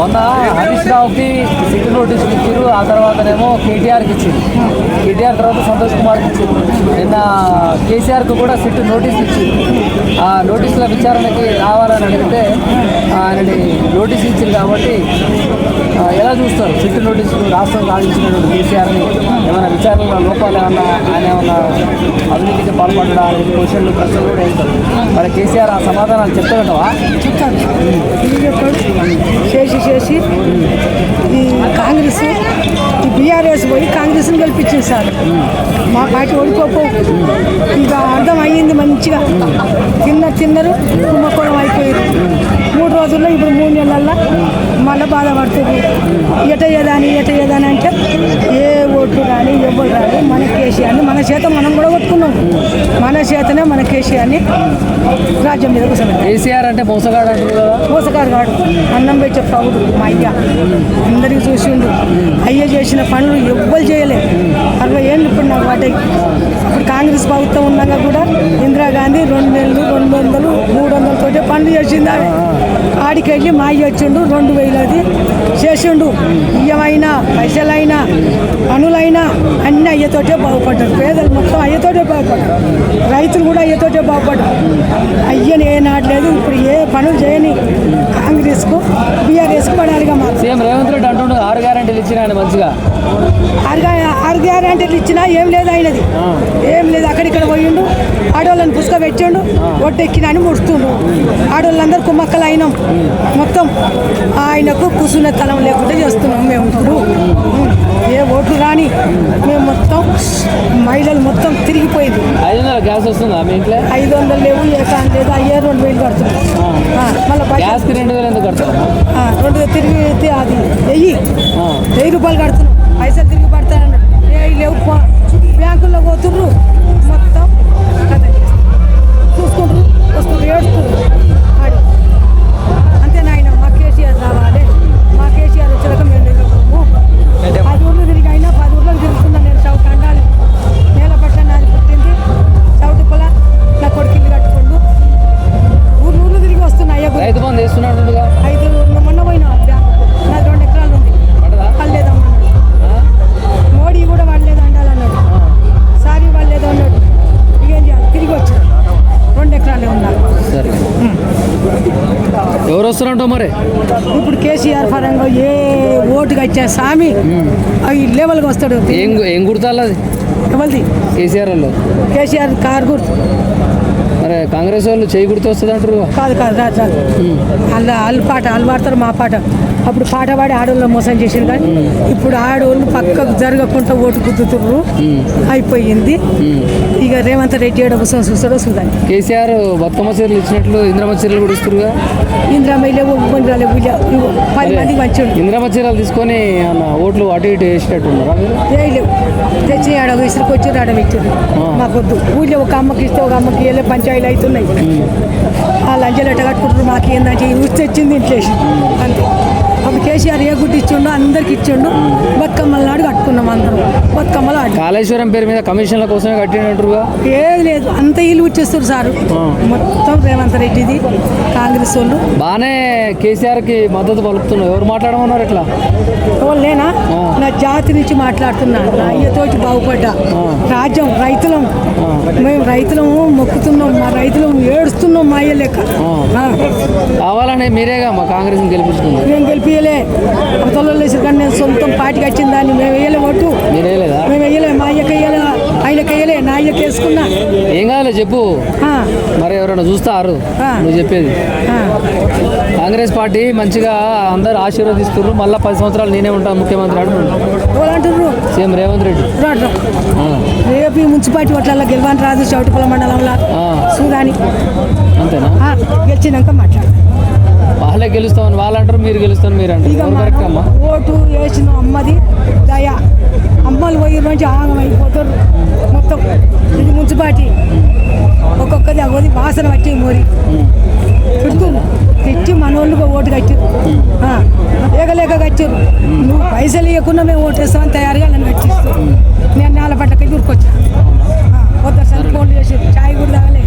మొన్న హరీష్ రావుకి సిటీ నోటీసులు ఇచ్చారు. ఆ తర్వాతనేమో కేటీఆర్కి ఇచ్చారు. కేటీఆర్ తర్వాత సంతోష్ కుమార్కి ఇచ్చారు. నిన్న కేసీఆర్కి కూడా సిట్టు నోటీస్ ఇచ్చారు. ఆ నోటీసుల విచారణకి రావాలని అడిగితే ఆయనని నోటీస్ ఇచ్చారు కాబట్టి ఎలా చూస్తారు? సిట్టు నోటీసులు రాష్ట్రం సాధించినటువంటి కేసీఆర్ని ఏమైనా విచారణలో లోపాలు ఏమన్నా ఆయన ఏమన్నా అవినీతికి పాల్పడడా క్వశ్చన్లు ప్రశ్నలు కూడా వేస్తారు. మరి కేసీఆర్ ఆ సమాధానాలు చెప్తాడంటవా చెప్తాను. చేసి చేసి ఈ కాంగ్రెస్ ఈ బీఆర్ఎస్ పోయి కాంగ్రెస్ని గెలిపించింది సార్ మా పార్టీ ఓడిపోకు. ఇక అర్థం అయ్యింది మంచిగా. తిన్న తిన్నరు కుంభకోణం అయిపోయారు మూడు రోజుల్లో ఇప్పుడు మూడు నెలల్లో మళ్ళీ బాధపడుతుంది. ఎట ఏదాని ఎట ఏదాని అంటే ఏ రాని ఎవరు రాని మన కేసీఆర్ని. మన చేత మనం కూడా కొట్టుకున్నాం. మన చేతనే మన కేసీఆర్ని రాజ్యం మీద కూర్చోబెట్టాం కేసీఆర్ అంటే మోసగాడు అంటారు మోసగాడు కాడు అన్నం పెట్టే పౌడు మా అయ్య. అందరికి చూసిండు అయ్య చేసిన పనులు ఎవ్వరు చేయలే. అరవై ఏళ్ళు ఇప్పుడు నాకు పడ్డాయి. అప్పుడు కాంగ్రెస్ ప్రభుత్వం ఉన్నాక కూడా ఇందిరాగాంధీ రెండు నెలలు రెండు వందలు మూడు వందలతోటే పనులు చేసింది ఆడికి వెళ్ళి మా అయ్య వచ్చిండు రెండు వేలది చేసిండు. బియ్యమైనా పైసలైనా పనులైనా అన్ని అయ్యతోటే బాగుపడ్డారు. పేదలు మొత్తం అయ్యతోటే బాగుపడ్డారు. రైతులు కూడా అయ్యతోటే బాగుపడ్డారు. అయ్యని ఏ నాటలేదు ఇప్పుడు ఏ పనులు చేయని కాంగ్రెస్కు బీఆర్ఎస్కు పడాలిగా మాత్రం సీఎం రేవంత్ రెడ్డి అంటుండు ఆరు గ్యారెంటీలు ఇచ్చిన ఆయన మంచిగా? ఆరు గా- ఆరు గ్యారెంటీలు ఇచ్చినా ఏం లేదు ఆయనది. ఏం లేదు అక్కడిక్కడ పోయిండు ఆడవాళ్ళని పుస్తక పెట్టిండు ఒట్టెక్కిన అని ముడుతుండు ఆడవాళ్ళందరూ కుమ్మక్కలు అయినాం మొత్తం ఆయనకు కూర్చునే తలం లేకుండా చేస్తున్నాం మేము ఇప్పుడు. ఏ ఓట్లు రాని మేము మొత్తం మహిళలు మొత్తం తిరిగిపోయింది. ఐదు వందల గ్యాస్ వస్తుందా మీ ఇంట్లో? ఐదు వందలు లేవు ఏ కాని లేదు అయ్యే రెండు వేలు కడుతున్నాం. మళ్ళీ గ్యాస్కి రెండు వేలు ఎందుకు వెయ్యి రూపాయలు కడుతున్నాం. పైసలు తిరిగి పడతానన్నాడు. ఏ లేవు బ్యాంకుల్లో పోతుర్రు మొత్తం చూసుకుంటారు వస్తున్నారు ఏడుస్తున్నారు అంతే నాయన మా కేసీఆర్ రావాలి. మా కేసీఆర్ వచ్చాక మేము నిలబడము. పది ఊర్లు తిరిగి అయినా పది ఊర్లో తిరుగుతున్నాను నేను చౌక అండాలి నేల పట్ల నాది పుట్టింది. చౌటి పొల నా కొడుకిల్లు కట్టుకుండు. ఊర్లు ఊర్లు తిరిగి. రైతు బంధు మరి. ఇప్పుడు కేసీఆర్ పరంగా ఏ ఓటుకి వచ్చా స్వామి అవి లెవెల్కి వస్తాడు. ఏం ఏం గుర్తాలి అది? ఎవరిది? కేసీఆర్ వాళ్ళు. కేసీఆర్ కారు గుర్తు. కాంగ్రెస్ వాళ్ళు చేయి గుర్తు వస్తుంది అంటారు. కాదు కాదు రాదు రాదు వాళ్ళ వాళ్ళు పాట వాళ్ళు పాడతారు మా పాట. అప్పుడు పాట పాడి ఆడవాళ్ళు మోసం చేసారు కానీ ఇప్పుడు ఆడవాళ్ళు పక్కకు జరగకుండా ఓటు గుద్దుతుర్రు. అయిపోయింది. ఇక రేవంత్ రెడ్డి ఏడ కోసం చూస్తాడో చూడాలి కేసీఆర్ బతుకమ్మ చీరలు ఇచ్చినట్లు ఇంద్రమ్మ చీరలు కూడా ఇస్తురుగా ఇందిరా మహిళ ఇబ్బంది రాలేదు వీళ్ళ ఇగో పది మందికి మంచిగా ఇంద్రమ్మ చీరలు తీసుకొని ఓట్లు అటు ఇటు మీరు? చేయలేవు తెచ్చి ఆడ విసిరికి వచ్చి ఆడ పెట్టారు. మాకొద్దు. ఊళ్ళో ఒక అమ్మకి ఇస్తే ఒక అమ్మకి వెళ్ళే పంచాయతీలు అవుతున్నాయి ఆ లంచాలు ఎట్ట కట్టుకుంటారు మాకు ఏంటంటే ఈ ఊసి తెచ్చింది ఇంట్లో. అంతే. అప్పుడు కేసీఆర్ ఏ గుడ్డు ఇచ్చిండో అందరికి ఇచ్చిండు. బతుకమ్మల నాడు కట్టుకున్నాం అందరం. బతుకమ్మలు కాళేశ్వరం పేరు మీద కమిషన్ల కోసమే కట్టినట్టుగా ఏది లేదు అంత ఇల్లు వచ్చేస్తారు సారు. మొత్తం రేవంత్ రెడ్డిది కాంగ్రెస్ వాళ్ళు. బాగానే కేసీఆర్కి మద్దతు పలుకుతున్నావు ఎవరు మాట్లాడమన్నారు ఇట్లా? లేనా? నా జాతి నుంచి మాట్లాడుతున్నా. అయ్యతోటి బాగుపడ్డా. రాజ్యం రైతులం. మేము రైతులము మొక్కుతున్నాం. మా రైతులం ఏడుస్తున్నాం మా అయ్య లెక్క. కావాలనే మీరేగా మా కాంగ్రెస్ని గెలిపించుకుంది మేము గెలిపియలే అవతలలో వేసారు కానీ నేను సొంతం పార్టీకి వచ్చిన దాన్ని మేము వేయలే ఓటు. మేము వేయలే మా అయ్యకి వేయలే ఆయనకి వేయలే నా అయ్యకి వేసుకున్నా. ఏం కావాలి చెప్పు. మరి ఎవరైనా చూస్తారు. నువ్వు చెప్పేది. కాంగ్రెస్ పార్టీ మంచిగా అందరు ఆశీర్వదిస్తున్నారు మళ్ళీ పది సంవత్సరాలు నేనే ఉంటాను ముఖ్యమంత్రి అంటున్నారు సీఎం రేవంత్ రెడ్డి. రేపు మున్సిపాలిటీ ఓట్లలో గెలవని రాదు చౌటిపల్ల మండలంలో. సూదాని అంతేనా? గెలిచినాక మాట్లాడు. వాళ్ళే గెలుస్తామని వాళ్ళు అంటారు మీరు గెలుస్తాను మీరు అంటారు అమ్మా? ఓటు వేసిన అమ్మది దయ. అమ్మలు పోయి నుంచి ఆగం అయిపోతారు. మొత్తం ఇది మున్సిపాలిటీ. ఒక్కొక్కది అవ్వది వాసన వచ్చి మోరి. చుట్టూ తెచ్చి మనోళ్ళు ఓటు కట్టారు ఏగలేక కట్టారు నువ్వు పైసలు ఇవ్వకుండా మేము ఓటేస్తామని తయారుగా నన్ను కట్టిస్తాం నేను నేల పట్టకి ఊరుకొచ్చాను వద్ద సార్ ఫోన్లు చేసి చాయ్ కూడా తాగలే.